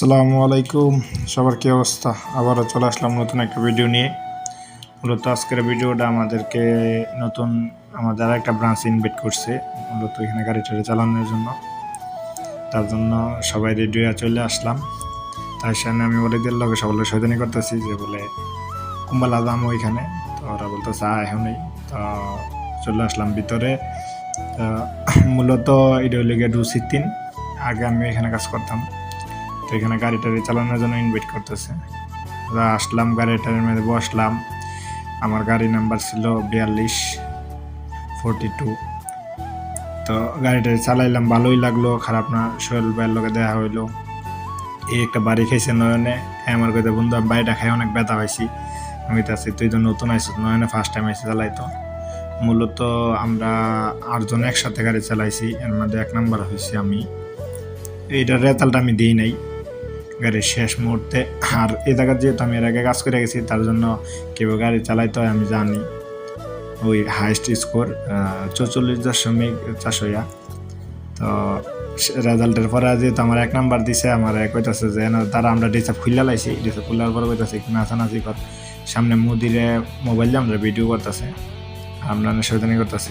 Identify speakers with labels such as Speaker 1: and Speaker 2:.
Speaker 1: আসসালামু আলাইকুম। সবার কী অবস্থা? আবারও চলে আসলাম নতুন একটা ভিডিও নিয়ে। মূলত আজকের ভিডিওটা আমাদেরকে নতুন আমাদের একটা ব্রাঞ্চ ইনভাইট করছে, মূলত এখানে গাড়ি টাড়ি চালানোর জন্য। তার জন্য সবাই রেডি হয়ে চলে আসলাম। তার সামনে আমি বলে দিল লোকে সকলের সৈদানি করতেছি যে বলে, কুম্বালা দাম ওইখানে তো ওরা বলতো চা এখনই। তো চলে আসলাম ভিতরে। মূলত এটা হলে গিয়ে সিতিন আগে আমি এখানে কাজ করতাম। তো এখানে গাড়ি টাড়ি চালানোর জন্য ইনভাইট করতেছে। আসলাম গাড়িটার মধ্যে বসলাম। আমার গাড়ি নাম্বার ছিল বিয়াল্লিশ ফোরটি টু তো গাড়িটা চালাইলাম, ভালোই লাগল, খারাপ না, সোহেল ভাইয়ের লোকে দেখা হইল। এই একটা বাড়ি খাইছে নয়নে হ্যাঁ আমার কথা বন্ধু, আমি বাড়িটা খাই অনেক ব্যথা হয়েছি আমি তো আছি তুই তো নতুন আইসিস নয়নে ফার্স্ট টাইম আইসি চালাইতো। মূলত আমরা আটজন একসাথে গাড়ি চালাইছি, এর মধ্যে এক নাম্বার হয়েছি আমি। এইটার রেতালটা আমি দিই নাই। গাড়ির শেষ মুহূর্তে। আর এই জায়গার যেহেতু আমি এর আগে কাজ করে গেছি, তার জন্য কেউ গাড়ি চালাইতে হয়, আমি জানি। ওই হাইস্ট স্কোর চৌচল্লিশ দশমিক চারশোয়া তো রেজাল্টের পরে যেহেতু আমার এক নাম্বার দিছে, আমার এক কইতাছে যে তারা আমরা ডিসাপ খুললা লাইছি। ডিসাপ খুললার পরে কইতাছে, কি নাচানাচি কর। সামনে মুদিরে মোবাইল দিয়ে আমরা ভিডিও করতেছে। আমরা সৈদানি করতেছি।